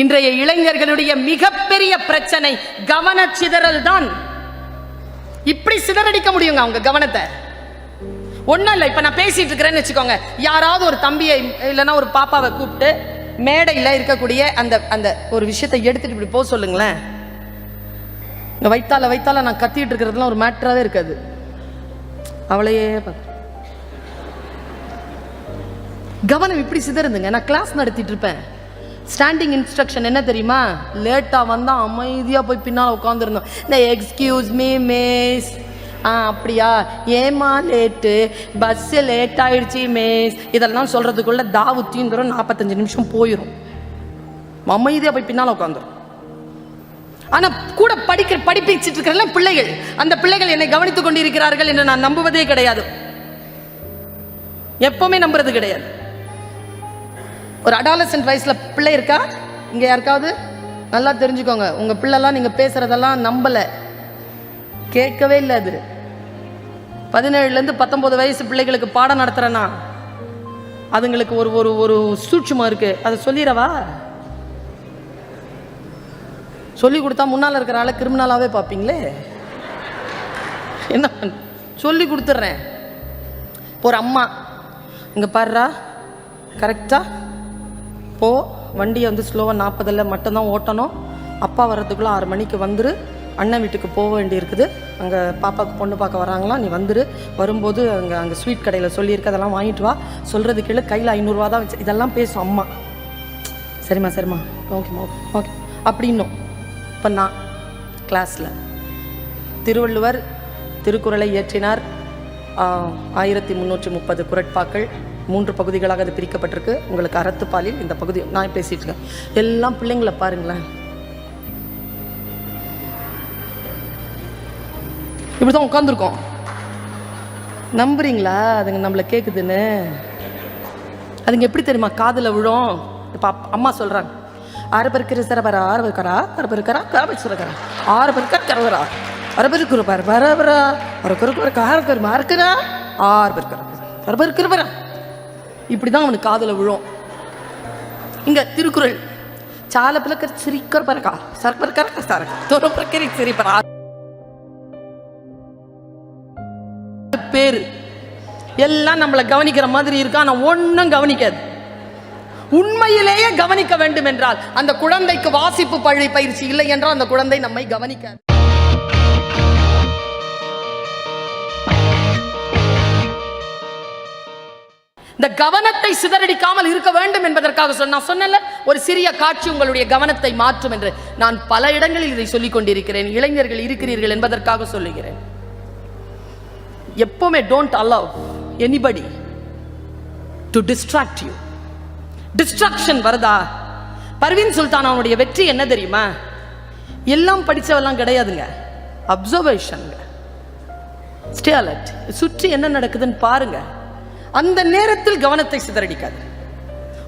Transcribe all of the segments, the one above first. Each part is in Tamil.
இன்றைய இளைஞர்களுடைய மிகப்பெரிய பிரச்சனை கவனச்சிதறல் தான். இப்படி சிதறடிக்க முடியுங்க அவங்க கவனத்தை? ஒன்றும் இல்லை இப்போ நான் பேசிட்டு இருக்கிறேன்னு வச்சுக்கோங்க. யாராவது ஒரு தம்பியை இல்லைன்னா ஒரு பாப்பாவை கூப்பிட்டு மேடையில் இருக்கக்கூடிய அந்த அந்த ஒரு விஷயத்தை எடுத்துட்டு இப்படி போக சொல்லுங்களேன். இங்கே வைத்தால வைத்தால நான் கத்திட்டு இருக்கிறதுலாம் ஒரு மேட்டராகவே இருக்காது. அவளையே பார்த்து கவனம் இப்படி சிதறுதுங்க. நான் கிளாஸ் நடத்திட்டு இருப்பேன். ஸ்டாண்டிங் இன்ஸ்ட்ரக்ஷன் என்ன தெரியுமா? லேட்டாக வந்தால் அமைதியாக போய் பின்னால் உட்காந்துருந்தோம் இந்த எக்ஸ்கியூஸ் மீ மிஸ் ஆ அப்படியா? ஏமா லேட்டு பஸ்ஸு லேட் ஆயிடுச்சு மிஸ் இதெல்லாம் சொல்கிறதுக்குள்ளே தாவு தீந்துரும். நாற்பத்தஞ்சு நிமிஷம் போயிடும் அமைதியாக போய் பின்னால் உட்காந்துரும் ஆனால் கூட படிக்கிற படிப்பிச்சிட்டு இருக்கிற பிள்ளைகள். அந்த பிள்ளைகள் என்னை கவனித்துக் கொண்டிருக்கிறார்கள் என்று நான் நம்புவதே கிடையாது. எப்பவுமே நம்புறது கிடையாது. ஒரு அடாலசன்ட் வயசில் பிள்ளை இருக்கா? இங்கே யாருக்காவது? நல்லா தெரிஞ்சுக்கோங்க. உங்கள் பிள்ளைலாம் நீங்கள் பேசுகிறதெல்லாம் நம்பலை. கேட்கவே இல்லை அது. பதினேழுலேருந்து பத்தொம்பது வயசு பிள்ளைகளுக்கு பாடம் நடத்துகிறேன்னா அதுங்களுக்கு ஒரு ஒரு ஒரு சூட்சமாக இருக்குது அதை சொல்லிடவா? சொல்லி கொடுத்தா முன்னால் இருக்கிற ஆளை கிரிமினலாகவே பார்ப்பீங்களே? என்ன சொல்லி கொடுத்துட்றேன் இப்போ ஒரு அம்மா. இங்கே பாடுறா கரெக்டாக போ வண்டியை வந்து ஸ்லோவாக நாற்பதில் மட்டும்தான் ஓட்டணும். அப்பா வர்றதுக்குள்ளே ஆறு மணிக்கு வந்துரு. அண்ணன் வீட்டுக்கு போக வேண்டியிருக்குது. அங்கே பாப்பாவுக்கு பொண்ணு பார்க்க வராங்களாம் நீ வந்துரு. வரும்போது அங்கே அங்கே ஸ்வீட் கடையில் சொல்லியிருக்க. அதெல்லாம் வாங்கிட்டு வா. சொல்கிறது கீழே கையில் ஐநூறுரூவா தான் வச்சு இதெல்லாம் பேசும் அம்மா. சரிம்மா சரிம்மா. ஓகேம்மா ஓகே ஓகே அப்படின்னும் இப்போ நான் கிளாஸில் திருவள்ளுவர் திருக்குறளை இயற்றினார். ஆயிரத்தி முந்நூற்றி முப்பது குரட்பாக்கள். மூன்று பகுதிகளாக அது பிரிக்கப்பட்டிருக்கு. உங்களுக்கு அறத்துப்பாலில் இந்த பகுதி நான் பேசிட்டு இருக்கேன். எல்லாம் பிள்ளைங்களை பாருங்களேன். இப்படி தான் உட்காந்துருக்கோம் நம்புறீங்களா? அதுங்க நம்மளை கேட்குதுன்னு அதுங்க எப்படி தெரியுமா? காதில் விழும். இப்போ அம்மா சொல்கிறாங்க ஆறு பேருக்கு சரபரா ஆறு பேருக்கரா? ஆறு பேருக்கரா? கரபர் சுரக்கரா ஆறு பேருக்கா கரவரா? அரை பேருக்கு இருப்பார் பரபரா அரை கருக்கு ஒரு கார கரு மார்க்கரா ஆறு பேருக்கு அரை பேருக்கு இப்படி தான் அவனுக்கு காதில் விழும். இங்கே திருக்குறள். சால பிளக்கர் சிரிக்கர் பறக்கா. சர்பர் கரக்க சார் தோற பிரக்கரி சிரிப்பரா பேரு. எல்லாம் நம்மளை கவனிக்கிற மாதிரி இருக்கா ஆனா ஒன்றும் கவனிக்காது. உண்மையிலேயே கவனிக்க வேண்டும் என்றால் அந்த குழந்தைக்கு வாசிப்பு பழி பயிற்சி இல்லை என்றால் அந்த குழந்தை நம்மை கவனிக்காது. இந்த கவனத்தை சிதறடிக்காமல் இருக்க வேண்டும் என்பதற்காக சொன்ன சொன்னல ஒரு சிறிய காட்சி உங்களுடைய கவனத்தை மாற்றும் என்று. நான் பல இடங்களில் இதை சொல்லிக் கொண்டிருக்கிறேன். இளைஞர்கள் இருக்கிறீர்கள் என்பதற்காக சொல்லுகிறேன். எப்பவுமே don't allow anybody to distract you distraction வருதா? பர்வீன் சுல்தான் அவனுடைய வெற்றி என்ன தெரியுமா? எல்லாம் படித்தவெல்லாம் கிடையாதுங்க. அப்சர்வேஷனுங்க ஸ்டே அலர்ட் சுற்றி என்ன நடக்குதுன்னு பாருங்கள் அந்த நேரத்தில் கவனத்தை சிதறடிக்காது.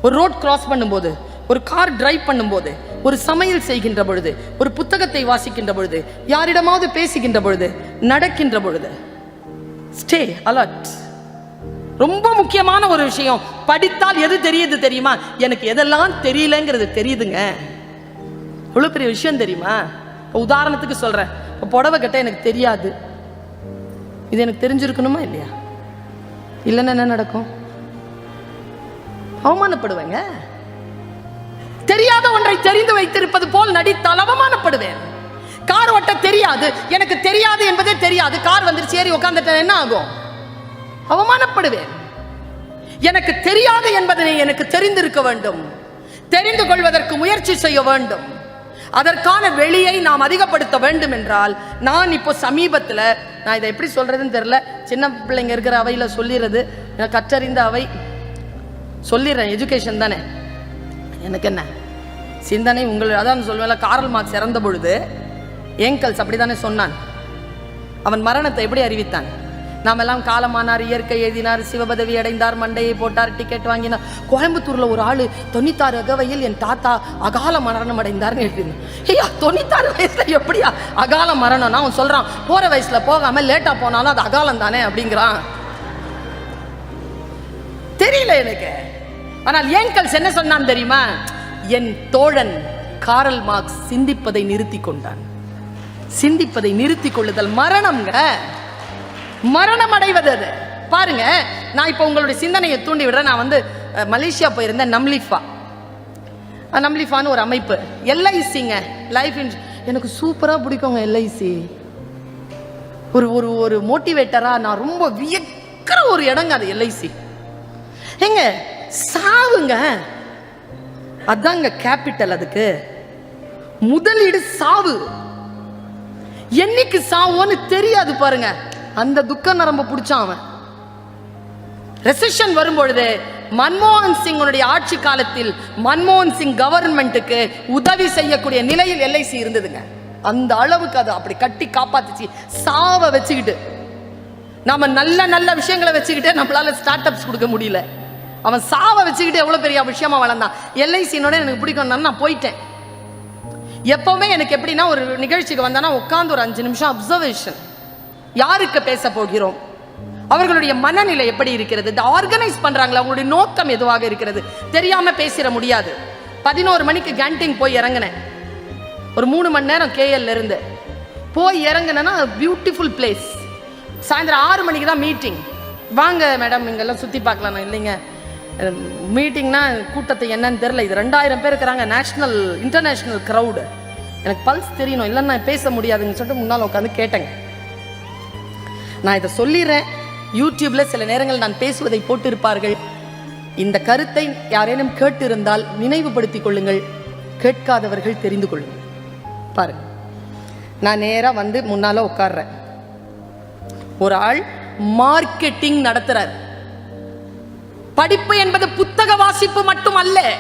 ஒரு ரோட் கிராஸ் பண்ணும்போது ஒரு கார் டிரைவ் பண்ணும்போது ஒரு சமையல் செய்கின்ற பொழுது ஒரு புத்தகத்தை வாசிக்கின்ற பொழுது யாரிடமாவது பேசுகின்ற பொழுது நடக்கின்ற பொழுது ஸ்டே அலர்ட் ரொம்ப முக்கியமான ஒரு விஷயம் படித்தால் எது தெரியுது தெரியுமா? எனக்கு எதெல்லாம் தெரியலங்கிறது தெரியுதுங்க. இவ்வளோ பெரிய விஷயம் தெரியுமா? இப்போ உதாரணத்துக்கு சொல்கிறேன் இப்போ புடவை கட்ட எனக்கு தெரியாது. இது எனக்கு தெரிஞ்சிருக்கணுமா இல்லையா? இல்லைன்னா என்ன நடக்கும்? அவமானப்படுவேங்க. தெரியாத ஒன்றை தெரிந்து வைத்திருப்பது போல் நடித்தால் அவமானப்படுவேன். கார் ஓட்ட தெரியாது. எனக்கு தெரியாது என்பதே தெரியாது. கார் வந்துருச்சு ஏறி உட்காந்துட்டேன் என்ன ஆகும்? அவமானப்படுவேன். எனக்கு தெரியாது என்பதனை எனக்கு தெரிந்திருக்க வேண்டும். தெரிந்து கொள்வதற்கு முயற்சி செய்ய வேண்டும். அதற்கான வெளியை நாம் அதிகப்படுத்த வேண்டும் என்றால் நான் இப்போ சமீபத்தில் நான் இதை எப்படி சொல்றதுன்னு தெரியல சின்ன பிள்ளைங்க இருக்கிற அவையில் சொல்லிடுறது கற்றறிந்த அவை சொல்லிடுறேன் எஜுகேஷன் தானே. எனக்கு என்ன? சிந்தனை உங்கள் அதான் சொல்லுவேன் காரல் மார்க்ஸ் இறந்த பொழுது ஏங்கல்ஸ் அப்படி தானே சொன்னான். அவன் மரணத்தை எப்படி அறிவித்தான்? நாமெல்லாம் காலமானார் இயற்கை எழுதினார் சிவபதவி அடைந்தார் மண்டையை போட்டார் டிக்கெட் வாங்கினார். கோயம்புத்தூர்ல ஒரு ஆளு தொண்ணூத்தாறு அகவையில் என் தாத்தா அகால மரணம் அடைந்தார்னு எழுதினான் ஐயா தொண்ணூத்தாறு வயசுல எப்படியா அகால மரணம்னா அவன் சொல்றான் போற வயசுல போகாம லேட்டா போனாலும் அது அகாலம் தானே அப்படிங்கிறான். தெரியல எனக்கு. ஆனால் ஏங்கல்ஸ் என்ன சொன்னான் தெரியுமா? என் தோழன் காரல் மார்க்ஸ் சிந்திப்பதை நிறுத்தி கொண்டான். சிந்திப்பதை நிறுத்தி கொள்ளுதல் மரணம்ங்க. மரணம் அடைவது அது பாருங்க நான் இப்போ உங்களுடைய சிந்தனையை தூண்டி விடுறேன். நான் வந்து மலேசியா போயிருந்தேன் நம்லிஃபா. நம்லிஃபான்னு ஒரு அமைப்பு. எல்ஐசிங்க லைஃப் இன்சூ எனக்கு சூப்பராக பிடிக்குங்க எல்ஐசி. ஒரு ஒரு ஒரு மோட்டிவேட்டராக நான் ரொம்ப வியக்கிற ஒரு இடங்க அது எல்ஐசி. ஏங்க சாவுங்க அதாங்க கேபிட்டல் அதுக்கு. முதலீடு சாவு. என்னைக்கு சாவோன்னு தெரியாது பாருங்க. அந்த துக்க நரம்பு பிடிச்சான் அவன். ரெசிஷன் வரும்பொழுது மன்மோகன் சிங்குடைய ஆட்சி காலத்தில் மன்மோகன் சிங் கவர்மெண்ட்டுக்கு உதவி செய்யக்கூடிய நிலையில் எல்ஐசி இருந்ததுங்க. அந்த அளவுக்கு அது அப்படி கட்டி காப்பாத்துச்சு. சாவை வச்சுக்கிட்டு. நாம நல்ல நல்ல விஷயங்களை வச்சுக்கிட்டே நம்மளால ஸ்டார்ட் அப்ஸ் கொடுக்க முடியல. அவன் சாவை வச்சுக்கிட்டு எவ்வளவு பெரிய விஷயமா வளர்ந்தான். எல்ஐசினோட எனக்கு பிடிக்கும்னா நான் போயிட்டேன். எப்பவுமே எனக்கு எப்படின்னா ஒரு நிகழ்ச்சிக்கு வந்தானா உட்காந்து ஒரு அஞ்சு நிமிஷம் அப்சர்வேஷன் யாருக்கு பேச போகிறோம்? அவர்களுடைய மனநிலை எப்படி இருக்கிறது? இந்த ஆர்கனைஸ் பண்றாங்களா அவங்களுடைய நோக்கம் எதுவாக இருக்கிறது? தெரியாம பேசிட முடியாது. பதினோரு மணிக்கு கேன்டீன் போய் இறங்கினேன். ஒரு மூணு மணி நேரம் கேஎல்ல இருந்து. போய் இறங்குனேன்னா பியூட்டிஃபுல் பிளேஸ் சாயந்தரம் ஆறு மணிக்கு தான் மீட்டிங் வாங்க மேடம் இங்கெல்லாம் சுற்றி பார்க்கலாம். நான் இல்லைங்க. மீட்டிங்னா கூட்டத்தை என்னன்னு தெரில இது ரெண்டாயிரம் பேர் இருக்கிறாங்க. நேஷ்னல் இன்டர்நேஷ்னல் க்ரௌடு எனக்கு பல்ஸ் தெரியணும். இல்லைன்னா நான் பேச முடியாதுன்னு சொல்லிட்டு முன்னால் உட்காந்து கேட்டேங்க. நான் இதை சொல்லிடுறேன். யூடியூப்பில் சில நேரங்கள் நான் பேசுவதை போட்டிருப்பார்கள். இந்த கருத்தை யாரேனும் கேட்டிருந்தால் நினைவுபடுத்திக் கொள்ளுங்கள். கேட்காதவர்கள் தெரிந்து கொள்ளுங்கள். பாருங்க. நான் நேராக வந்து முன்னால் உட்காடுறேன் ஒரு ஆள் மார்க்கெட்டிங் நடத்துறார். படிப்பு என்பது புத்தக வாசிப்பு மட்டும் அல்ல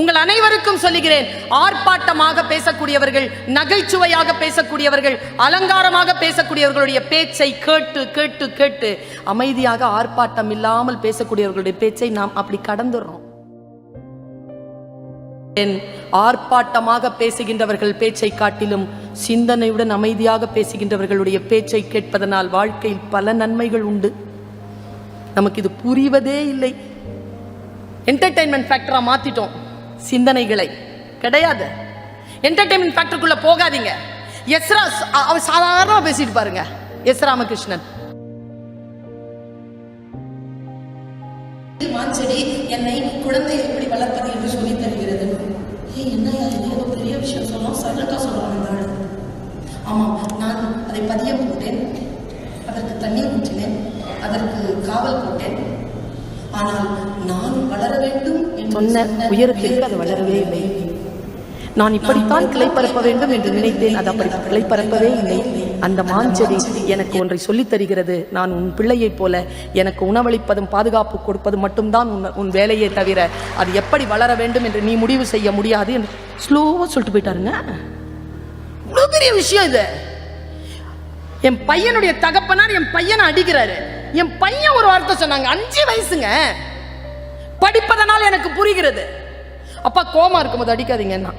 உங்கள் அனைவருக்கும் சொல்லுகிறேன் ஆர்ப்பாட்டமாக பேசக்கூடியவர்கள் நகைச்சுவையாக பேசக்கூடியவர்கள் அலங்காரமாக பேசக்கூடியவர்களுடைய பேச்சை கேட்டு கேட்டு கேட்டு அமைதியாக ஆர்ப்பாட்டம் இல்லாமல் பேசக்கூடியவர்களுடைய பேச்சை நாம் அப்படி கடந்துடுறோம். என் ஆர்ப்பாட்டமாக பேசுகின்றவர்கள் பேச்சை காட்டிலும் சிந்தனையுடன் அமைதியாக பேசுகின்றவர்களுடைய பேச்சை கேட்பதனால் வாழ்க்கையில் பல நன்மைகள் உண்டு. நமக்கு இது புரிவதே இல்லை. என்டர்டைன்மெண்ட் ஃபேக்டரா மாத்திட்டோம். சிந்தனைகளை. கிடையாது. என்டர்டைன்மெண்ட் ஃபேக்டருக்குள்ள போகாதீங்க. எஸ்ரா அவர் சாதாரணமா பேசிட்டு பாருங்க. எஸ் ராமகிருஷ்ணன். மாஞ்செடி என்னை குழந்தை எப்படி வளர்ப்பது என்று சொல்லி தருகிறது? ஏ என்னையா இது ஏதோ பெரிய விஷயம். சொல்லலாம் சைலண்டா சொல்லலாம் ஆமாம் நான் அதை பதிய போட்டேன். அதற்கு தண்ணீர் ஊற்றினேன். அதற்கு காவல் போட்டேன். ஆனால் நான் வளர வேண்டும் சொன்ன உயரத்திற்கு அது வளரவே இல்லை. நான் இப்படித்தான் கிளை பரப்ப வேண்டும் என்று நினைத்தேன். அது அப்படி கிளை பரப்பவே இல்லை. அந்த மாஞ்செடி எனக்கு ஒன்றை சொல்லித் தருகிறது. நான் உன் பிள்ளையைப் போல எனக்கு உணவளிப்பதும் பாதுகாப்பு கொடுப்பதும் மட்டும்தான் உன் உன் வேலையே தவிர அது எப்படி வளர வேண்டும் என்று நீ முடிவு செய்ய முடியாது என்று ஸ்லோவாக சொல்லிட்டு போயிட்டாருங்க. இவ்வளோ பெரிய விஷயம் இது. என் பையனுடைய தகப்பனார் என் பையனை அடிக்கிறாரு. என் பையன் ஒரு வார்த்தை சொன்னாங்க. அஞ்சு வயசுங்க. படிப்பதனால் எனக்கு புரிகிறது. அப்பா கோமா இருக்கும்போது அடிக்காதீங்கன்னா.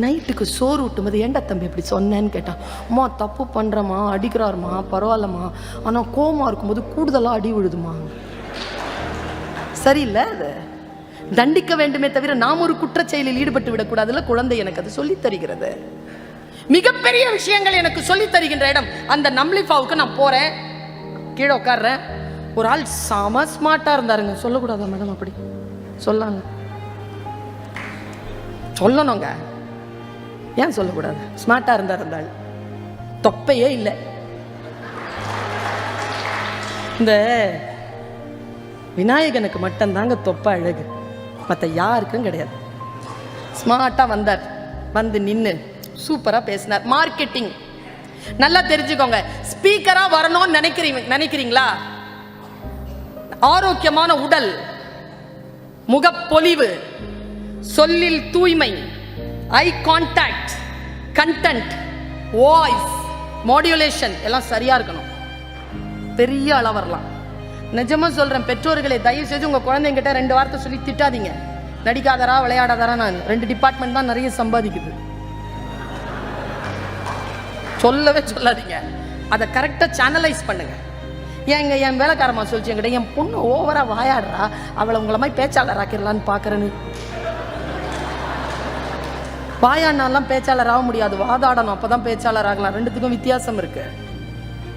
நைட்டுக்கு சோறு ஊட்டும்போது ஏன்டா தம்பி இப்படி சொன்னேன்னு கேட்டான் அம்மா தப்பு பண்ணுறம்மா அடிக்கிறாருமா பரவாயில்லம்மா. ஆனால் கோமா இருக்கும்போது கூடுதலாக அடி விழுதுமா சரியில்லை அது. தண்டிக்க வேண்டுமே தவிர நாம் ஒரு குற்ற செயலில் ஈடுபட்டு விடக்கூடாதுல்ல? குழந்தை எனக்கு அது சொல்லித் தருகிறது. மிகப்பெரிய விஷயங்கள் எனக்கு சொல்லித் தருகின்ற இடம் அந்த நம்லிஃபாவுக்கு நான் போறேன். கீழே உட்காடுறேன் ஒரு ஆள் செம ஸ்மார்ட்டா இருந்தாருங்க. சொல்லக்கூடாதா மேடம் அப்படி? சொல்லாங்க. சொல்லணுங்க. ஏன் சொல்லக்கூடாது? ஸ்மார்ட்டா இருந்தார் இருந்தாள் தொப்பையே இல்லை. இந்த விநாயகனுக்கு மட்டும்தாங்க தொப்பை அழகு. மற்ற யாருக்கும் கிடையாது. ஸ்மார்ட்டாக வந்தார். வந்து நின்று சூப்பராக பேசினார். மார்க்கெட்டிங் நல்லா தெரிஞ்சுக்கோங்க. ஸ்பீக்கராக வரணும்னு நினைக்கிறீங்க நினைக்கிறீங்களா? ஆரோக்கியமான உடல் முகப்பொலிவு சொல்லில் தூய்மை eye contact content voice modulation எல்லாம் சரியா இருக்கணும். பெரிய அளவரலாம் நிஜமாக நிஜமா சொல்றேன் தயவு செய்து உங்க குழந்தைங்கிட்ட ரெண்டு வார்த்தை சொல்லி திட்டாதீங்க. நடிக்காதரா விளையாடாதரா நான் ரெண்டு டிபார்ட்மெண்ட் தான் நிறைய சம்பாதிக்குது. சொல்லவே சொல்லாதீங்க. அதை கரெக்டாக சேனலைஸ் பண்ணுங்கள் ஏங்க என் வேலைக்காரமா சொல்லிச்சு என்கிட்ட என் பொண்ணு ஓவரா வாயாடுறா. அவளை உங்களை மாதிரி பேச்சாளர் ஆக்கிடலான்னு பார்க்குறேன்னு வாயாண்ணாலாம் பேச்சாளர் ஆக முடியாது. வாதாடணும். அப்பதான் பேச்சாளர் ஆகலாம். ரெண்டுத்துக்கும் வித்தியாசம் இருக்கு.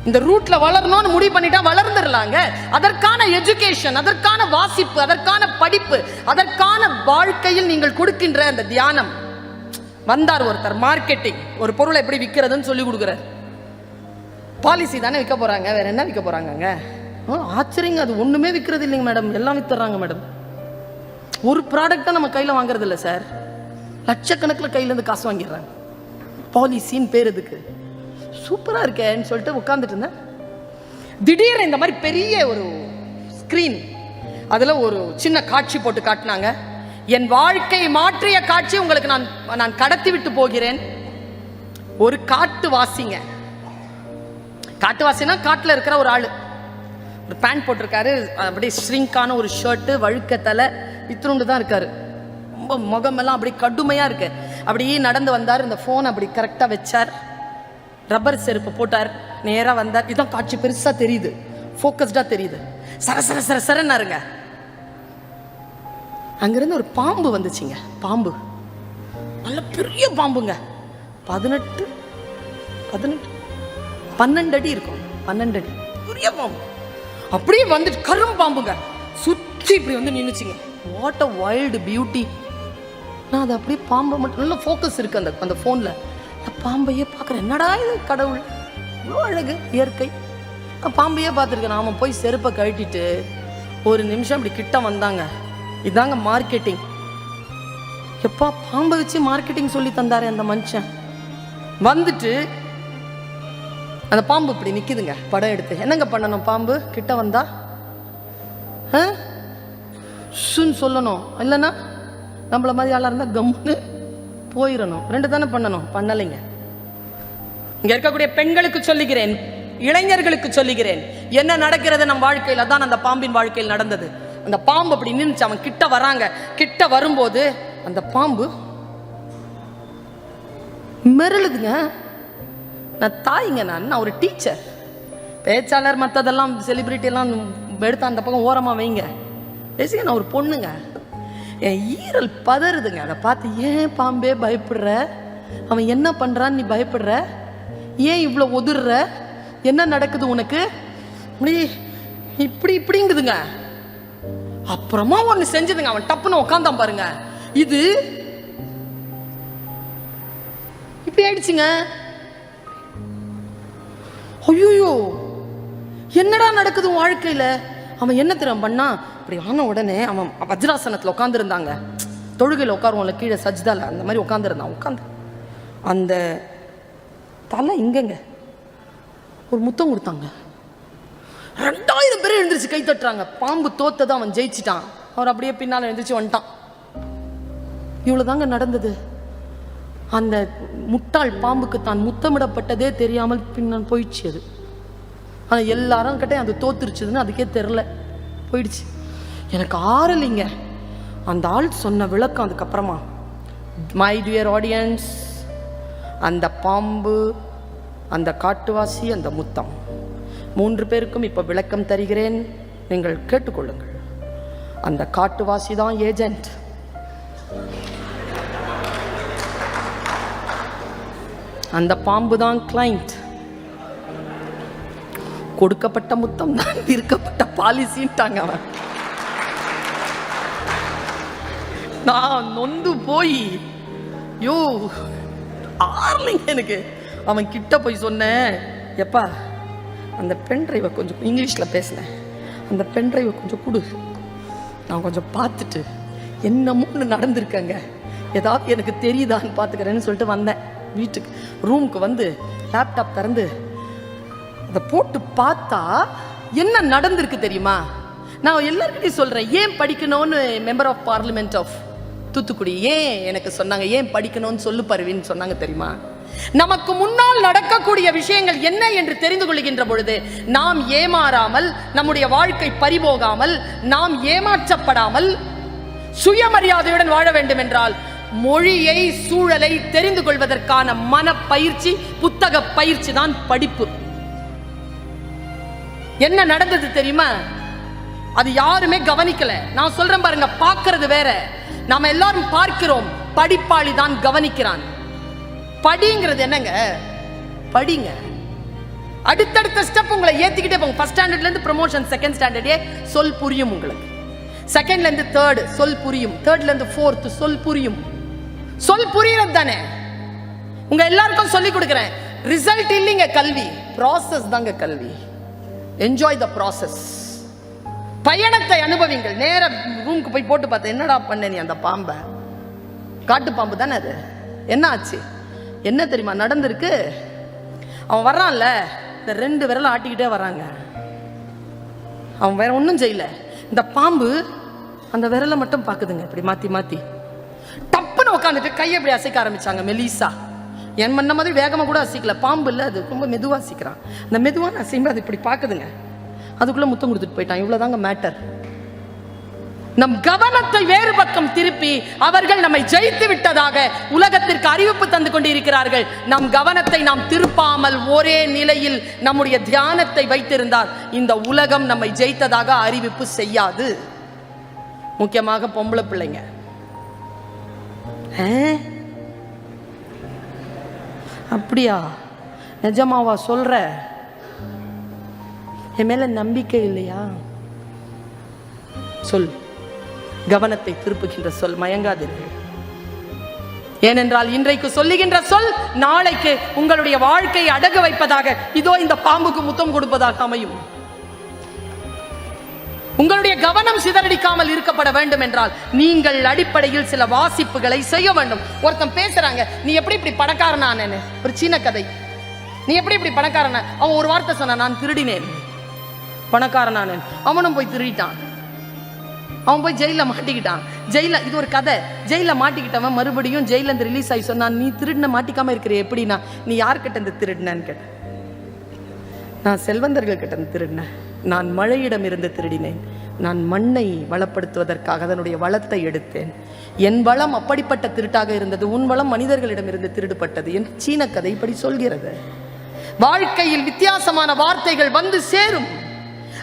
இந்த ரூட்ல வளரணும்னு முடிவு பண்ணிட்டா வளர்ந்துடலாங்க அதற்கான எஜுகேஷன் அதற்கான வாசிப்பு அதற்கான படிப்பு அதற்கான வாழ்க்கையில் நீங்கள் கொடுக்கின்ற அந்த தியானம். வந்தார் ஒருத்தர் மார்க்கெட்டிங் ஒரு பொருளை எப்படி விற்கிறதுன்னு சொல்லி கொடுக்குறாரு. பாலிசி தானே விற்க போகிறாங்க வேற என்ன விற்க போகிறாங்க ஆச்சரியங்க. அது ஒன்றுமே விற்கிறது இல்லைங்க மேடம். எல்லாம் விற்றுறாங்க மேடம். ஒரு ப்ராடக்ட்டை நம்ம கையில் வாங்குறது இல்லை சார் லட்சக்கணக்கில் கையிலேருந்து காசு வாங்கிடுறாங்க. பாலிசின்னு பேர் இதுக்கு சூப்பராக இருக்கேன்னு சொல்லிட்டு உட்காந்துட்டு இருந்தேன். திடீர்னு இந்த மாதிரி பெரிய ஒரு ஸ்க்ரீன் அதில் ஒரு சின்ன காட்சி போட்டு காட்டினாங்க. என் வாழ்க்கையை மாற்றிய காட்சி உங்களுக்கு நான் நான் கடத்தி விட்டு போகிறேன். ஒரு காட்டு வாசிங்க காட்டுவாசினா காட்டில் இருக்கிற ஒரு ஆள். ஒரு பேண்ட் போட்டிருக்காரு. அப்படியே ஸ்ரிங்கான ஒரு ஷர்ட்டு வழுக்க தலை இத்திருண்டு தான் இருக்காரு. ரொம்ப முகமெல்லாம் அப்படியே கடுமையாக இருக்கு. அப்படியே நடந்து வந்தார். இந்த ஃபோன் அப்படி கரெக்டாக வச்சார். ரப்பர் செருப்பு போட்டார். நேராக வந்தார். இதுதான் காட்சி. பெருசாக தெரியுது. ஃபோக்கஸ்டாக தெரியுது. சர சர சர சரன்னாருங்க. அங்கேருந்து ஒரு பாம்பு வந்துச்சுங்க. பாம்பு. நல்ல பெரிய பாம்புங்க. பதினெட்டு பதினெட்டு பன்னெண்டு அடி இருக்கும். பன்னெண்டு அடி பெரிய பாம்பு அப்படியே வந்துட்டு கரும் பாம்புங்க. சுற்றி இப்படி வந்து நின்னுச்சுங்க. வாட் அ வைல்டு பியூட்டி நான் அதை அப்படியே பாம்பை மட்டும் நல்ல ஃபோக்கஸ் இருக்கு அந்த அந்த ஃபோனில் நான் பாம்பையே பார்க்குறேன். என்னடா இது கடவுள்? இவ்வளோ அழகு இயற்கை. நான் பாம்பையே பார்த்துருக்கேன். நாம போய் செருப்பை கழட்டிட்டு ஒரு நிமிஷம் இப்படி கிட்ட வந்தாங்க. இதாங்க மார்க்கெட்டிங் எப்பா பாம்பை வச்சு மார்க்கெட்டிங் சொல்லி தந்தாரே அந்த மனுஷன். வந்துட்டு அந்த பாம்பு இப்படி நிற்கிதுங்க படம் எடுத்து. என்னங்க பண்ணணும்? பாம்பு கிட்ட வந்தா? ஆ? சொல்லணும். இல்லைன்னா நம்மள மாதிரி ஆளாக இருந்தால் கம்முன்னு போயிடணும் ரெண்டு தானே பண்ணணும். பண்ணலைங்க. இங்கே இருக்கக்கூடிய பெண்களுக்கு சொல்லுகிறேன். இளைஞர்களுக்கு சொல்லுகிறேன். என்ன நடக்கிறது நம் வாழ்க்கையில்? அதான் அந்த பாம்பின் வாழ்க்கையில் நடந்தது. அந்த பாம்பு அப்படி நின்றுச்சு அவன் கிட்ட வராங்க. கிட்ட வரும்போது அந்த பாம்பு மிரளுதுங்க. நான் தாய்ங்க நான் நான் ஒரு டீச்சர் பேச்சாளர் மற்றதெல்லாம் செலிப்ரிட்டியெல்லாம் எடுத்து அந்த பக்கம் ஓரமாக வைங்க. பேசிக்க நான் ஒரு பொண்ணுங்க. என் ஈரல் பதறுதுங்க. அதை பார்த்து ஏன் பாம்பே பயப்படுற? அவன் என்ன பண்ணுறான்னு நீ பயப்படுற? ஏன் இவ்வளோ ஒதுறுற என்ன நடக்குது உனக்கு? இப்படி இப்படி இப்படிங்குதுங்க. அப்புறமா ஒன்று செஞ்சதுங்க. அவன் டப்புன்னு உட்காந்தான் பாருங்க. இது இப்படி ஆயிடுச்சுங்க. ஐயோ என்னடா நடக்குது வாழ்க்கையில் வாழ்க்கையில? அவன் என்ன திறம் பண்ணா? இப்படி ஆன உடனே அவன் வஜ்ராசனத்தில் உட்காந்துருந்தாங்க தொழுகையில் உட்காருவோம்ல கீழே சஜ்தால அந்த மாதிரி உட்காந்துருந்தான் உட்காந்து. அந்த தலை இங்கங்க. ஒரு முத்தம் கொடுத்தாங்க. ரெண்டாயிரம் பேர் எழுந்திரிச்சு கை தட்டுறாங்க. பாம்பு தோத்ததை அவன் ஜெயிச்சிட்டான். அவர் அப்படியே பின்னால் எழுந்திரிச்சு வந்துட்டான். இவ்வளோதாங்க நடந்தது. அந்த முட்டாள் பாம்புக்கு தான் முத்தமிடப்பட்டதே தெரியாமல் பின்னால் போயிடுச்சு அது. ஆனால் எல்லாரும் கிட்டே அது தோத்துருச்சுதுன்னு அதுக்கே தெரில போயிடுச்சு. எனக்கு ஆறலைங்க. அந்த ஆள் சொன்ன விளக்கம் அதுக்கப்புறமா. மை டியர் ஆடியன்ஸ் அந்த பாம்பு அந்த காட்டுவாசி அந்த முத்தம். மூன்று பேருக்கும் இப்போ விளக்கம் தருகிறேன். நீங்கள் கேட்டுக்கொள்ளுங்கள். அந்த காட்டுவாசி தான் ஏஜென்ட் அந்த பாம்பு தான் கிளைண்ட் கொடுக்கப்பட்ட முத்தம் தான் விற்கப்பட்ட பாலிசின்ட்டாங்க அவன். நான் நொந்து போய் யோ ஆர்லிங்க எனக்கு. அவன் கிட்ட போய் சொன்னேன் எப்பா அந்த பென் டிரைவை கொஞ்சம் இங்கிலீஷில் பேசினேன். அந்த பென் டிரைவை கொஞ்சம் கொடு. நான் கொஞ்சம் பார்த்துட்டு என்னமோன்னு நடந்திருக்கேங்க. ஏதாவது எனக்கு தெரியுதான்னு பார்த்துக்கிறேன்னு சொல்லிட்டு வந்தேன். வீட்டுக்கு ரூமுக்கு வந்து லேப்டாப் திறந்து அதை போட்டு பார்த்தா என்ன நடந்திருக்கு தெரியுமா? நான் எல்லாருக்கிட்டையும் சொல்கிறேன் ஏன் படிக்கணும்னு member of parliament of Thoothukudi ஏன் எனக்கு சொன்னாங்க ஏன் படிக்கணும்னு சொல்லு பருவின்னு சொன்னாங்க தெரியுமா? நமக்கு முன்னால் நடக்கக்கூடிய விஷயங்கள் என்ன என்று தெரிந்து கொள்கின்ற பொழுது நாம் ஏமாறாமல் நம்முடைய வாழ்க்கை பறிபோகாமல் நாம் ஏமாற்றப்படாமல் சுயமரியாதையுடன் வாழ வேண்டும் என்றால் மொழியை சூழலை தெரிந்து கொள்வதற்கான மனப்பயிற்சி புத்தக பயிற்சி தான் படிப்பு. என்ன நடந்தது தெரியுமா? அது யாருமே கவனிக்கல. நான் சொல்றேன் பாருங்க பார்க்கறது வேற. நாம எல்லாரும் பார்க்கிறோம். படிப்பாளி தான் கவனிக்கிறான். படிங்கிறது என்னங்க? படிங்க. அடுத்தடுத்த ஸ்டெப் உங்களை ஏத்திக்கிட்டே போங்க. ஃபர்ஸ்ட் ஸ்டாண்டர்ட்ல இருந்து ப்ரொமோஷன் செகண்ட் ஸ்டாண்டர்டே சொல் புரியும் உங்களுக்கு. செகண்ட்ல இருந்து தேர்ட் சொல் புரியும். தேர்ட்ல இருந்து ஃபோர்த் சொல் புரியும். சொல் புரியறது தானே? உங்க எல்லாருக்கும் சொல்லி கொடுக்குறேன். ரிசல்ட் இல்லைங்க கல்வி. ப்ராசஸ் தாங்க கல்வி. என்ஜாய் த ப்ராசஸ் பயணத்தை அனுபவிங்கள். நேர ரூமுக்கு போய் போட்டு பார்த்தேன். என்னடா பண்ண நீ அந்த பாம்பை? காட்டு பாம்பு தானே அது? என்ன ஆச்சு? என்ன தெரியுமா நடந்திருக்கு? அவன் வர்றான்ல. இந்த ரெண்டு விரலை ஆட்டிக்கிட்டே வராங்க அவன் வேற ஒன்றும் செய்யல. இந்த பாம்பு அந்த விரலை மட்டும் பார்க்குதுங்க. இப்படி மாற்றி மாற்றி உட்காந்துட்டு கையை இப்படி அசைக்க ஆரம்பிச்சாங்க மெலிசா. என் மண்ண மாதிரி வேகமாக கூட அசைக்கல. பாம்பு இல்லை அது ரொம்ப மெதுவாக அசைக்கிறான். அந்த மெதுவான அசைம்பு அது இப்படி பார்க்குதுங்க அதுக்குள்ளே முத்தம் கொடுத்துட்டு போயிட்டான். இவ்வளோதாங்க மேட்டர் நம் கவனத்தை வேறு பக்கம் திருப்பி அவர்கள் நம்மை ஜெயித்து விட்டதாக உலகத்திற்கு அறிவிப்பு தந்து கொண்டிருக்கிறார்கள். நம் கவனத்தை நாம் திருப்பாமல் ஒரே நிலையில் நம்முடைய தியானத்தை வைத்திருந்தால் இந்த உலகம் நம்மை ஜெயித்ததாக அறிவிப்பு செய்யாது. முக்கியமாக பொம்பளை பிள்ளைங்க. அப்படியா? நிஜமாவா சொல்ற? என் மேல நம்பிக்கை இல்லையா? சொல். கவனத்தை திருப்புகின்ற சொல். மயங்காதீர்கள். ஏனென்றால் இன்றைக்கு சொல்லுகின்ற சொல் நாளைக்கு உங்களுடைய வாழ்க்கையை அடகு வைப்பதாக இதோ இந்த பாம்புக்கு முத்தம் கொடுப்பதாக அமையும். உங்களுடைய கவனம் சிதறடிக்காமல் இருக்கப்பட வேண்டும் என்றால் நீங்கள் அடிப்படையில் சில வாசிப்புகளை செய்ய வேண்டும். ஒருத்தன் பேசுறாங்க நீ எப்படி இப்படி பணக்காரனானேன்னு? ஒரு சின்ன கதை. நீ எப்படி இப்படி பணக்காரன? அவன் ஒரு வார்த்தை சொன்னான் நான் திருடினேன். பணக்காரனானேன். அவனும் போய் திருடிட்டான். அவன் போய் ஜெயில மாட்டிக்கிட்டான். ஜெயில இது ஒரு கதை. ஜெயில மாட்டிக்கிட்டவன் மறுபடியும் ஜெயில இருந்து ரிலீஸ் ஆகி சொன்னான் நீ திருடின மாட்டிக்காம இருக்கிற எப்படின்னா நீ யார்கிட்ட இருந்து திருடினன்னு கேட்டேன். நான் செல்வந்தர்கள் கிட்ட இருந்து திருடினேன். நான் மழையிடம் இருந்து திருடினேன். நான் மண்ணை வளப்படுத்துவதற்காக அதனுடைய வளத்தை எடுத்தேன். என் வளம் அப்படிப்பட்ட திருட்டாக இருந்தது. உன் வளம் மனிதர்களிடம் இருந்து திருடுபட்டது. என் சீன கதை இப்படி சொல்கிறது. வாழ்க்கையில் வித்தியாசமான வார்த்தைகள் வந்து சேரும்.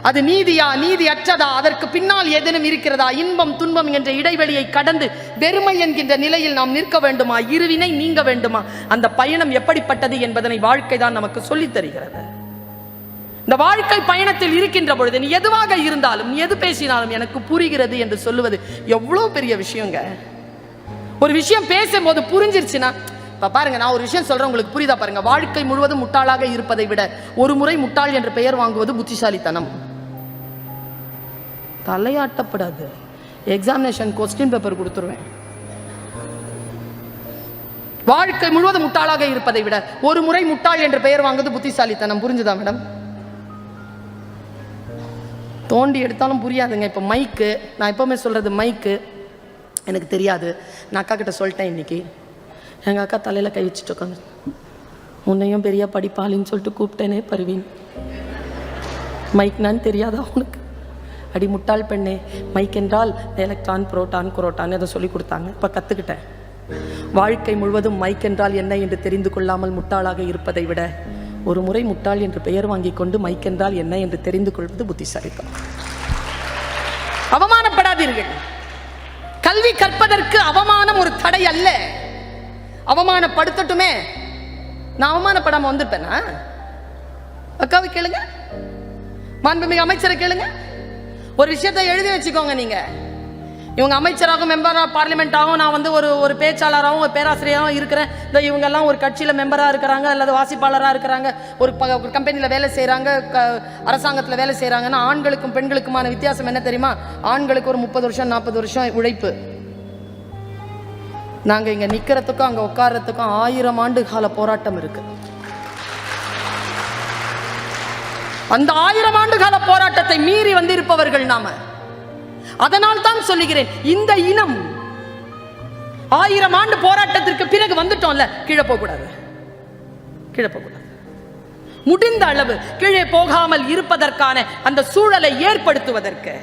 அது நீதியா நீதி அற்றதா அதற்கு பின்னால் ஏதேனும் இருக்கிறதா? இன்பம் துன்பம் என்ற இடைவெளியை கடந்து வெறுமை என்கின்ற நிலையில் நாம் நிற்க வேண்டுமா? இருவினை நீங்க வேண்டுமா? அந்த பயணம் எப்படிப்பட்டது என்பதனை வாழ்க்கை தான் நமக்கு சொல்லித் தருகிறது. இந்த வாழ்க்கை பயணத்தில் இருக்கின்ற பொழுது நீ எதுவாக இருந்தாலும் நீ எது பேசினாலும் எனக்கு புரிகிறது என்று சொல்லுவது எவ்வளோ பெரிய விஷயங்க. ஒரு விஷயம் பேசும்போது புரிஞ்சிருச்சுன்னா இப்போ பாருங்க நான் ஒரு விஷயம் சொல்கிறேன் உங்களுக்கு புரியுதா பாருங்க. வாழ்க்கை முழுவதும் முட்டாளாக இருப்பதை விட ஒரு முறை முட்டாள் என்ற பெயர் வாங்குவது புத்திசாலித்தனம். தலையாட்டப்படாது. எக்ஸாமினேஷன் கொஸ்டின் பேப்பர் கொடுத்துருவேன். வாழ்க்கை முழுவதும் முட்டாளாக இருப்பதை விட ஒரு முறை முட்டாள் என்ற பெயர் வாங்குவது புத்திசாலித்தனம். புரிஞ்சுதா மேடம் தோண்டி எடுத்தாலும் புரியாதுங்க. இப்போ மைக்கு நான் எப்போவுமே சொல்கிறது மைக்கு எனக்கு தெரியாது. நான் அக்கா கிட்ட சொல்லிட்டேன் இன்னைக்கு. எங்கள் அக்கா தலையில் கை வச்சுட்டு உட்காந்து உன்னையும் பெரிய படிப்பாளின்னு சொல்லிட்டு கூப்பிட்டேனே பருவீன். மைக்னான்னு தெரியாதா உனக்கு? அடி முட்டாள் பெண்ணே மைக் என்றால் எலக்ட்ரான் புரோட்டான் குரோட்டான் அதை சொல்லி கொடுத்தாங்க. இப்போ கற்றுக்கிட்டேன் வாழ்க்கை முழுவதும் மைக் என்றால் என்ன என்று தெரிந்து கொள்ளாமல் முட்டாளாக இருப்பதை விட ஒரு முறை முட்டாள் என்று பெயர் வாங்கி கொண்டு மைக் என்றால் என்ன என்று தெரிந்து கொள்வது புத்திசாலித்தனம். அவமானப்படாதீர்கள். கல்வி கற்பதற்கு அவமானம் ஒரு தடை அல்ல. அவமானப்படுத்தட்டுமே. நான் அவமானப்படாம வந்திருப்பேனா அக்காவை கேளுங்க. மாண்புமிகு அமைச்சரை கேளுங்க. ஒரு விஷயத்தை எழுதி வச்சுக்கோங்க நீங்க. இவங்க அமைச்சராகவும் மெம்பர் ஆஃப் நான் வந்து ஒரு ஒரு பேச்சாளராகவும் ஒரு பேராசிரியராகவும் இருக்கிறேன். இந்த இவங்கெல்லாம் ஒரு கட்சியில் மெம்பராக இருக்கிறாங்க அல்லது வாசிப்பாளராக இருக்கிறாங்க ஒரு ப ஒரு கம்பெனியில் வேலை செய்கிறாங்க க அரசாங்கத்தில் வேலை செய்கிறாங்கன்னா ஆண்களுக்கும் பெண்களுக்குமான வித்தியாசம் என்ன தெரியுமா? ஆண்களுக்கு ஒரு முப்பது வருஷம் நாற்பது வருஷம் உழைப்பு. நாங்கள் இங்கே நிற்கிறதுக்கும் அங்கே உட்கார்றதுக்கும் ஆயிரம் ஆண்டு கால போராட்டம் இருக்கு. அந்த ஆயிரம் ஆண்டு கால போராட்டத்தை மீறி வந்திருப்பவர்கள் நாம. அதனால் தான் சொல்லுகிறேன் இந்த இனம் ஆயிரம் ஆண்டு போராட்டத்திற்கு பிறகு வந்துட்டோம்ல கீழே போகக்கூடாது. கீழே போகக்கூடாது. முடிந்த அளவு கீழே போகாமல் இருப்பதற்கான அந்த சூழலை ஏற்படுத்துவதற்கு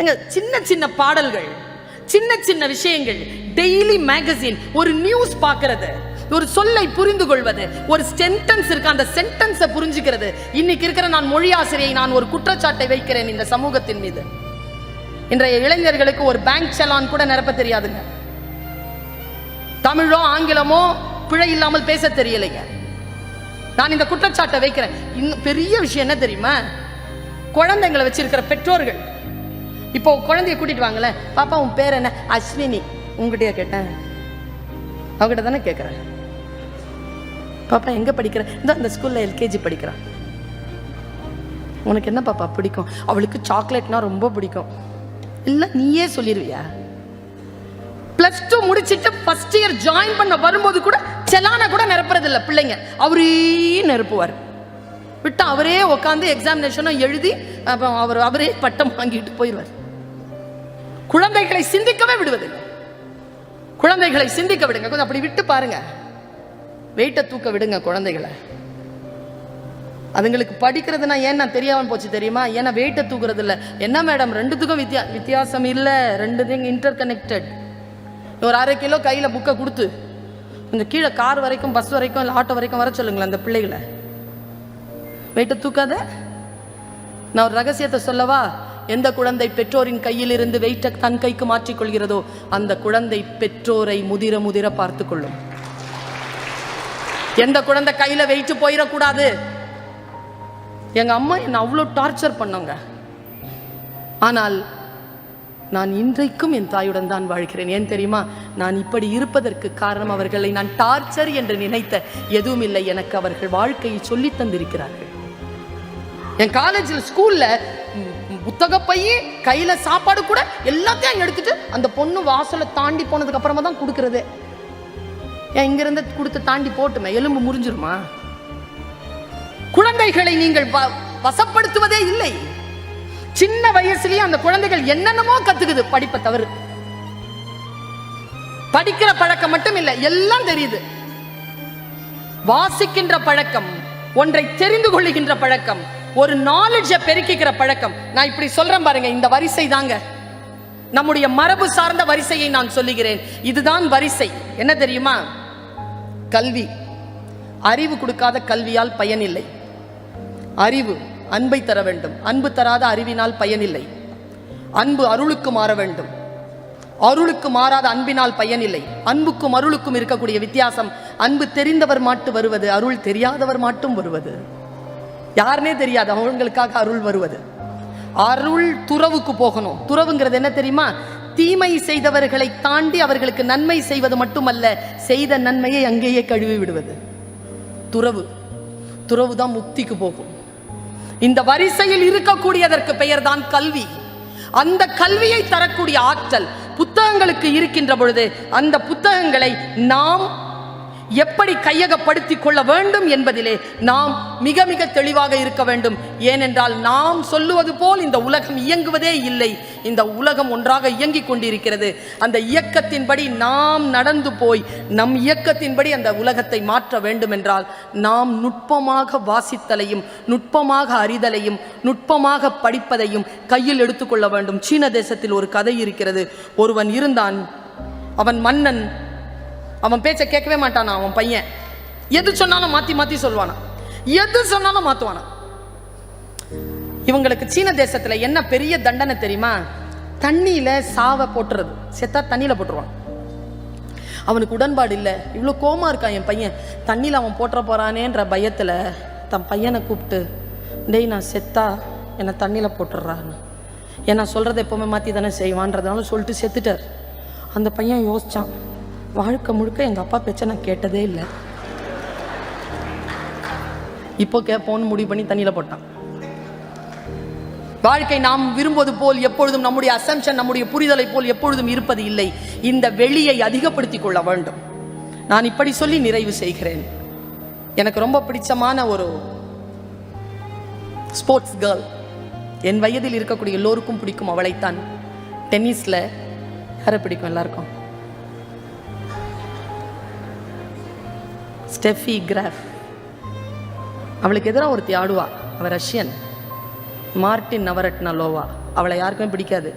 எங்க சின்ன சின்ன பாடல்கள் சின்ன சின்ன விஷயங்கள் டெய்லி மேகசின் ஒரு நியூஸ் பார்க்கறது ஒரு சொல்லை புரிந்து கொள்வது ஒரு சென்டென்ஸ் இருக்கு அந்த சென்டென்ஸை புரிஞ்சுக்கிறது. இன்னைக்கு இருக்கிற நான் மொழி ஆசிரியை நான் ஒரு குற்றச்சாட்டை வைக்கிறேன் இந்த சமூகத்தின் மீது. இன்றைய இளைஞர்களுக்கு ஒரு பேங்க் செலான் கூட நிரப்ப தெரியாதுங்க. தமிழோ ஆங்கிலமோ பிழை இல்லாமல் பேச தெரியலைங்க. நான் இந்த குற்றச்சாட்டை வைக்கிறேன். இன்னும் பெரிய விஷயம் என்ன தெரியுமா? குழந்தைங்களை வச்சிருக்கிற பெற்றோர்கள். இப்போ குழந்தைய கூட்டிட்டு வாங்களேன். பாப்பா உன் பேர் என்ன? அஸ்வினி. உங்ககிட்டயே கேட்டேன். அவகிட்ட தானே கேட்குறேன் பாப்பா எங்க படிக்கிற? இந்த அந்த ஸ்கூல்ல எல்கேஜி படிக்கிறான். உனக்கு என்ன பாப்பா பிடிக்கும்? அவளுக்கு சாக்லேட்னா ரொம்ப பிடிக்கும். இல்லை நீயே சொல்லிடுவியா பிளஸ் டூ முடிச்சிட்டு ஃபர்ஸ்ட் இயர் ஜாயின் பண்ண வரும்போது கூட செலானை கூட நிரப்புறது இல்லை பிள்ளைங்க. அவரே நிரப்புவார். விட்டு அவரே உட்காந்து எக்ஸாமினேஷனும் எழுதி அப்போ அவர் அவரே பட்டம் வாங்கிட்டு போயிடுவார் குழந்தைகளை சிந்திக்கவே விடுவதில்லை. குழந்தைகளை சிந்திக்க விடுங்க. கொஞ்சம் அப்படி விட்டு பாருங்க. வெயிட்டை தூக்க விடுங்க குழந்தைகளை. அதுங்களுக்கு படிக்கிறதுனா ஏன் நான் தெரியாமல் போச்சு தெரியுமா? ஏன்னா வெயிட்டை தூக்குறது இல்லை என்ன மேடம் ரெண்டுத்துக்கும் வித்தியா வித்தியாசம் இல்லை. ரெண்டுத்தையும் இன்டர் கனெக்டட் ஒரு அரை கிலோ கையில் புக்கை கொடுத்து கொஞ்சம் கீழே கார் வரைக்கும் பஸ் வரைக்கும் இல்லை ஆட்டோ வரைக்கும் வர சொல்லுங்களேன் அந்த பிள்ளைகளை. வெயிட்டை தூக்காத. நான் ஒரு ரகசியத்தை சொல்லவா? எந்த குழந்தை பெற்றோரின் கையில் இருந்து வெயிட்டை தன் கைக்கு மாற்றிக்கொள்கிறதோ அந்த குழந்தை பெற்றோரை முதிர முதிர பார்த்து கொள்ளும் எந்த குழந்தை கையில வெயிட்டு போயிடக்கூடாது எங்கள் அம்மா என்னை அவ்வளோ டார்ச்சர் பண்ணாங்க. ஆனால் நான் இன்றைக்கும் என் தாயுடன் தான் வாழ்கிறேன். ஏன் தெரியுமா? நான் இப்படி இருப்பதற்கு காரணம் அவர்களை நான் டார்ச்சர் என்று நினைத்த எதுவும் இல்லை எனக்கு அவர்கள் வாழ்க்கையை சொல்லித் தந்திருக்கிறார்கள். என் காலேஜில் ஸ்கூல்ல புத்தக பையே கையில சாப்பாடு கூட எல்லாத்தையும் எடுத்துட்டு அந்த பொண்ணு வாசலை தாண்டி போனதுக்கு அப்புறமா தான் கொடுக்கறதே. ஏன் இங்கிருந்து கொடுத்து தாண்டி போட்டுமே? எலும்பு முறிஞ்சிருமா? குழந்தைகளை நீங்கள் வசப்படுத்துவதே இல்லை. சின்ன வயசுலயே அந்த குழந்தைகள் என்னென்னமோ கத்துக்குது படிப்பை தவறு. படிக்கிற பழக்கம் மட்டும் இல்லை எல்லாம் தெரியுது. வாசிக்கின்ற பழக்கம் ஒன்றை தெரிந்து கொள்ளுகின்ற பழக்கம் ஒரு நாலேஜை பெருக்கிக்கிற பழக்கம். நான் இப்படி சொல்றேன் பாருங்க இந்த வரிசை தாங்க. நம்முடைய மரபு சார்ந்த வரிசையை நான் சொல்லுகிறேன். இதுதான் வரிசை. என்ன தெரியுமா? கல்வி. அறிவு கொடுக்காத கல்வியால் பயனில்லை அறிவு அன்பை தர வேண்டும். அன்பு தராத அறிவினால் பயனில்லை. அன்பு அருளுக்கு மாற வேண்டும். அருளுக்கு மாறாத அன்பினால் பயனில்லை. அன்புக்கும் அருளுக்கும் இருக்கக்கூடிய வித்தியாசம் அன்பு தெரிந்தவர் மாட்டு வருவது அருள் தெரியாதவர் மாட்டும் வருவது. யாருனே தெரியாது அவங்களுக்காக அருள் வருவது. அருள் துறவுக்கு போகணும். துறவுங்கிறது என்ன தெரியுமா? தீமை செய்தவர்களை தாண்டி அவர்களுக்கு நன்மை செய்வது மட்டுமல்ல செய்த நன்மையை அங்கேயே கழுவி விடுவது. துறவு. துறவு தான் முக்திக்கு போகும். இந்த வரிசையில் இருக்கக்கூடியதற்கு பெயர்தான் கல்வி. அந்த கல்வியை தரக்கூடிய ஆற்றல் புத்தகங்களுக்கு இருக்கின்ற பொழுது அந்த புத்தகங்களை நாம் எப்படி கையகப்படுத்திக் கொள்ள வேண்டும் என்பதிலே நாம் மிக மிக தெளிவாக இருக்க வேண்டும். ஏனென்றால் நாம் சொல்லுவது போல் இந்த உலகம் இயங்குவதே இல்லை. இந்த உலகம் ஒன்றாக இயங்கிக் கொண்டிருக்கிறது. அந்த இயக்கத்தின்படி நாம் நடந்து போய் நம் இயக்கத்தின்படி அந்த உலகத்தை மாற்ற வேண்டும் என்றால் நாம் நுட்பமாக வாசித்தலையும் நுட்பமாக அறிதலையும் நுட்பமாக படிப்பதையும் கையில் எடுத்துக்கொள்ள வேண்டும். சீன தேசத்தில் ஒரு கதை இருக்கிறது. ஒருவன் இருந்தான். அவன் மன்னன் அவன் பேச்சை கேட்கவே மாட்டானா அவன் பையன்? எது சொன்னாலும் மாத்தி மாத்தி சொல்வானா எது சொன்னாலும் மாற்றுவானா இவங்களுக்கு சீன தேசத்துல என்ன பெரிய தண்டனை தெரியுமா? தண்ணியில சாவை போட்டுறது. செத்தா தண்ணியில போட்டுருவான். அவனுக்கு உடன்பாடு இல்லை. இவ்வளோ கோமா இருக்கான் என் பையன். தண்ணியில் அவன் போட்டுற போறானேன்ற பயத்தில் தன் பையனை கூப்பிட்டு டேய் நான் செத்தா என்னை தண்ணியில் போட்டுடுறான்னு ஏன்னா சொல்கிறத எப்போவுமே மாற்றி தானே செய்வான்றதுனால சொல்லிட்டு செத்துட்டார். அந்த பையன் யோசிச்சான். வாழ்க்கை முழுக்க எங்கள் அப்பா பேச்சை நான் கேட்டதே இல்லை. இப்போ கேட்போன்னு முடிவு பண்ணி தண்ணியில் போட்டான். வாழ்க்கை நாம் விரும்புவது போல் எப்பொழுதும் நம்முடைய அசம்ஷன் நம்முடைய புரிதலை போல் எப்பொழுதும் இருப்பது இல்லை. இந்த வெளியை அதிகப்படுத்திக் கொள்ள வேண்டும். நான் இப்படி சொல்லி நிறைவு செய்கிறேன். எனக்கு ரொம்ப பிடிச்சமான ஒரு ஸ்போர்ட்ஸ் கேர்ள் என் வயதில் இருக்கக்கூடிய எல்லோருக்கும் பிடிக்கும் அவளைத்தான். டென்னிஸில் யாரை பிடிக்கும் எல்லாருக்கும்? Steffi Graf. அவளுக்கு எதிராக ஒருத்தி ஆடுவா. அவள் ரஷ்யன். மார்டின் நவரட்னலோவா அவளை யாருக்குமே பிடிக்காது.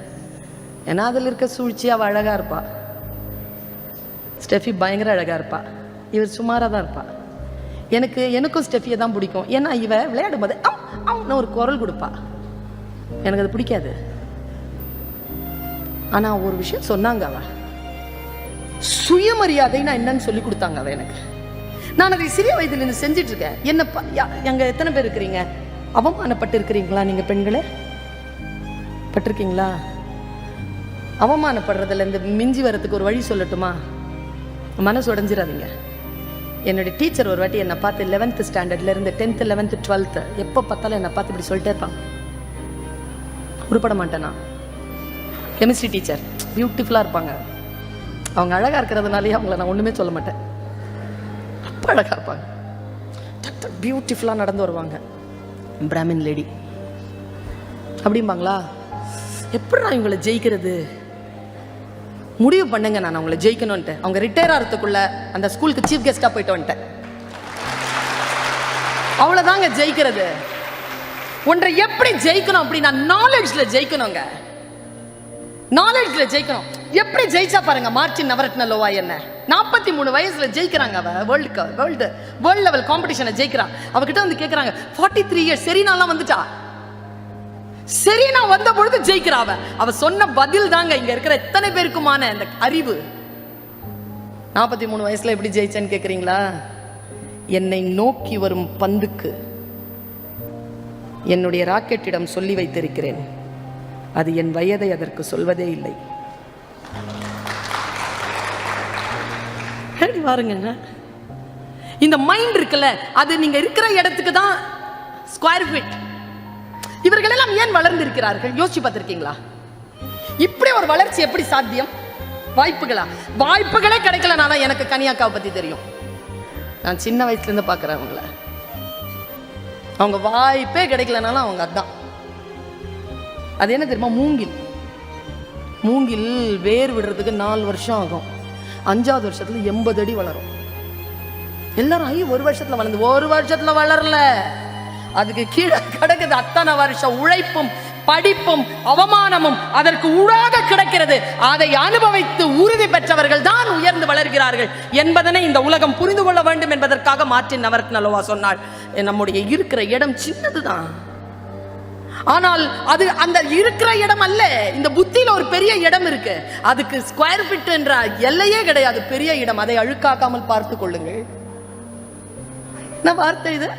ஏன்னா அதில் இருக்க சூழ்ச்சி அவள் அழகாக இருப்பா. ஸ்டெஃபி பயங்கர அழகாக இருப்பா. இவர் சுமாராக தான் இருப்பா. எனக்கு எனக்கும் ஸ்டெஃபியை தான் பிடிக்கும். ஏன்னா இவ விளையாடும் போது அம் அம்னு ஒரு குரல் கொடுப்பா. எனக்கு அது பிடிக்காது. ஆனால் ஒரு விஷயம் சொன்னாங்க அவ. சுயமரியாதைன்னா என்னன்னு சொல்லி கொடுத்தாங்க அவ எனக்கு. நான் அதை சிறிய வயதிலிருந்து செஞ்சிட்டு இருக்கேன் என்ன யா- எங்க எத்தனை பேர் இருக்கிறீங்க? அவமானப்பட்டு இருக்கிறீங்களா நீங்க பெண்களே? பட்டிருக்கீங்களா? அவமானப்படுறதுல இந்த மிஞ்சி வரத்துக்கு ஒரு வழி சொல்லட்டுமா? மனசு உடஞ்சிடாதீங்க என்னுடைய டீச்சர் ஒரு வாட்டி என்னை பார்த்து லெவன்த்து ஸ்டாண்டர்ட்ல இருந்து டென்த்து லெவன்த்து டுவெல்த்து எப்போ பார்த்தாலும் என்னை பார்த்து இப்படி சொல்லிட்டே இருப்பாங்க உருப்பட மாட்டேனா? கெமிஸ்ட்ரி டீச்சர் பியூட்டிஃபுல்லாக இருப்பாங்க. அவங்க அழகாக இருக்கிறதுனாலே அவங்கள நான் ஒன்றுமே சொல்ல மாட்டேன். ரொம்ப அழகாக இருப்பாங்க. பியூட்டிஃபுல்லாக நடந்து வருவாங்க. பிராமின் லேடி. அப்படிம்பாங்களா? எப்படி நான் இவங்களை ஜெயிக்கிறது? முடிவு பண்ணுங்க நான் அவங்கள ஜெயிக்கணும்ன்ட்டு. அவங்க ரிட்டையர் ஆகிறதுக்குள்ள அந்த ஸ்கூலுக்கு சீஃப் கெஸ்ட்டாக போயிட்டு வந்துட்டேன். அவ்வளோதாங்க ஜெயிக்கிறது. ஒன்றை எப்படி ஜெயிக்கணும் அப்படின்னா நாலேஜில் ஜெயிக்கணுங்க. நாலேஜில் ஜெயிக்கணும். எப்படி ஜெயிச்சா பாருங்க மார்டின் நவரத்ன லோவா என்ன? நாற்பத்தி மூணு வயசுல ஜெயிக்கிறாங்க அவ வேர்ல்டு வேர்ல்டு வேர்ல்டு லெவல் காம்படிஷனை ஜெயிக்கிறான். அவகிட்ட வந்து கேட்குறாங்க ஃபார்ட்டி த்ரீ இயர்ஸ் செரீனாலாம் வந்துட்டா? செரீனா வந்த பொழுது ஜெயிக்கிறா அவ. அவ சொன்ன பதில் தாங்க இங்க இருக்கிற எத்தனை பேருக்குமான அந்த அறிவு. நாற்பத்தி மூணு வயசுல எப்படி ஜெயிச்சேன்னு கேக்குறீங்களா? என்னை நோக்கி வரும் பந்துக்கு என்னுடைய ராக்கெட்டிடம் சொல்லி வைத்திருக்கிறேன். அது என் வயதை அதற்கு சொல்வதே இல்லை. எப்படி பாருங்க இந்த மைண்ட் இருக்குல்ல அது நீங்க இருக்கிற இடத்துக்கு தான் ஸ்கொயர் ஃபீட் இவர்கள் எல்லாம் ஏன் வளர்ந்து இருக்கிறார்கள் யோசிச்சு பார்த்திருக்கீங்களா? இப்படி ஒரு வளர்ச்சி எப்படி சாத்தியம்? வாய்ப்புகளா? வாய்ப்புகளே கிடைக்கலனால எனக்கு கனியாக்காவை பத்தி தெரியும். நான் சின்ன வயசுல இருந்து பார்க்குறேன் அவங்கள. அவங்க வாய்ப்பே கிடைக்கலனாலும் அவங்க அதான். அது என்ன தெரியுமா? மூங்கில். மூங்கில் வேர் விடுறதுக்கு நாலு வருஷம் ஆகும். அஞ்சாவது வருஷத்தில் எண்பது அடி வளரும். எல்லாரும் ஐயோ ஒரு வருஷத்தில் வளர்ந்து ஒரு வருஷத்தில் வளரல. அதுக்கு கீழே கிடக்குது அத்தனை வருஷம் உழைப்பும் படிப்பும் அவமானமும் அதற்கு ஊடாக கிடக்கிறது. அதை அனுபவித்து உறுதி பெற்றவர்கள் தான் உயர்ந்து வளர்கிறார்கள் என்பதனை இந்த உலகம் புரிந்து கொள்ள வேண்டும் என்பதற்காக மாற்றின் நவரத்ன நலோவா சொன்னாள் நம்முடைய இருக்கிற இடம் சின்னதுதான். ஆனால் அது அந்த இருக்கிற இடம் அல்ல. இந்த புத்தியில ஒரு பெரிய இடம் இருக்கு. அதுக்கு ஸ்கொயர் ஃபிட் என்ற எல்லையே கிடையாது. பெரிய இடம். அதை அழுக்காக்காமல் பார்த்து கொள்ளுங்கள். வார்த்தை இது?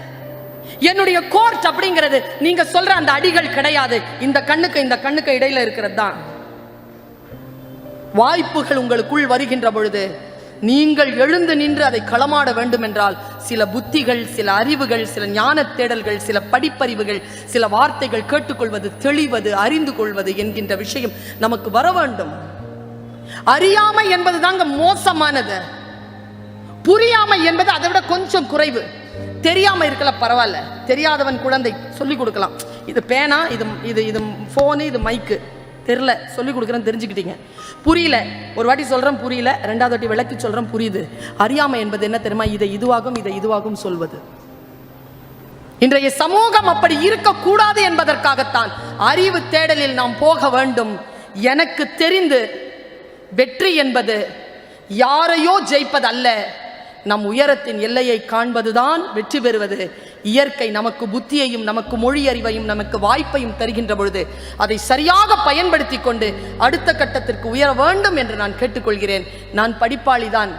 என்னுடைய கோர்ட் அப்படிங்கிறது. நீங்க சொல்ற அந்த அடிகள் கிடையாது. இந்த கண்ணுக்கு இந்த கண்ணுக்கு இடையில இருக்கிறது தான். வாய்ப்புகள் உங்களுக்குள் வருகின்ற பொழுது நீங்கள் எழுந்து நின்று அதை களமாட வேண்டும் என்றால் சில புத்திகள் சில அறிவுகள் சில ஞான தேடல்கள் சில படிப்பறிவுகள் சில வார்த்தைகள் கேட்டுக்கொள்வது தெளிவது அறிந்து கொள்வது என்கின்ற விஷயம் நமக்கு வர வேண்டும். அறியாமை என்பது தாங்க மோசமானது. புரியாமை என்பது அதை விட கொஞ்சம் குறைவு. தெரியாம இருக்கல பரவாயில்ல. தெரியாதவன் குழந்தை சொல்லி கொடுக்கலாம். இது பேனா இது இது இது ஃபோனு இது மைக்கு தெரில சொல்லி கொடுக்குறேன் தெரிஞ்சுக்கிட்டீங்க. புரியல. ஒரு வாட்டி சொல்கிறேன் புரியல. ரெண்டாவது வாட்டி விளக்கி சொல்கிறேன் புரியுது. அறியாமை என்பது என்ன தெரியுமா? இதை இதுவாகும் இதை இதுவாகும் சொல்வது. இன்றைய சமூகம் அப்படி இருக்கக்கூடாது என்பதற்காகத்தான் அறிவு தேடலில் நாம் போக வேண்டும். எனக்கு தெரிந்து வெற்றி என்பது யாரையோ ஜெயிப்பதல்ல. நம் உயரத்தின் எல்லையை காண்பதுதான் வெற்றி பெறுவது. இயற்கை நமக்கு புத்தியையும் நமக்கு மொழி அறிவையும் நமக்கு வாய்ப்பையும் தருகின்ற பொழுது அதை சரியாக பயன்படுத்தி கொண்டு அடுத்த கட்டத்திற்கு உயர வேண்டும் என்று நான் கேட்டுக்கொள்கிறேன். நான் படிப்பாளிதான்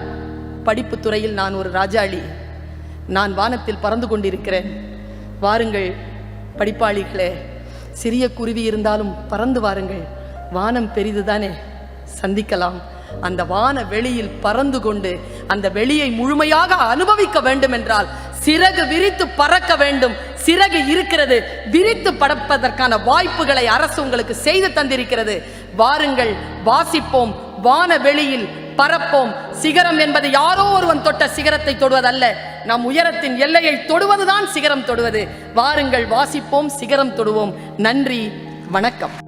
படிப்பு துறையில் நான் ஒரு ராஜாளி. நான் வானத்தில் பறந்து கொண்டிருக்கிறேன். வாருங்கள் படிப்பாளிகளே. சிறிய குருவி இருந்தாலும் பறந்து வாருங்கள். வானம் பெரிதுதானே. சந்திக்கலாம். அந்த வான வெளியில் பறந்து கொண்டு அந்த வெளியை முழுமையாக அனுபவிக்க வேண்டும் என்றால் சிறகு விரித்து பறக்க வேண்டும். சிறகு இருக்கிறது. விரித்து பறப்பதற்கான வாய்ப்புகளை அரசு உங்களுக்கு செய்து தந்திருக்கிறது. வாருங்கள் வாசிப்போம். வான வெளியில் பறப்போம். சிகரம் என்பது யாரோ ஒருவன் தொட்ட சிகரத்தை தொடுவதல்ல. நம் உயரத்தின் எல்லையை தொடுவதுதான் சிகரம் தொடுவது. வாருங்கள் வாசிப்போம் சிகரம் தொடுவோம். நன்றி வணக்கம்.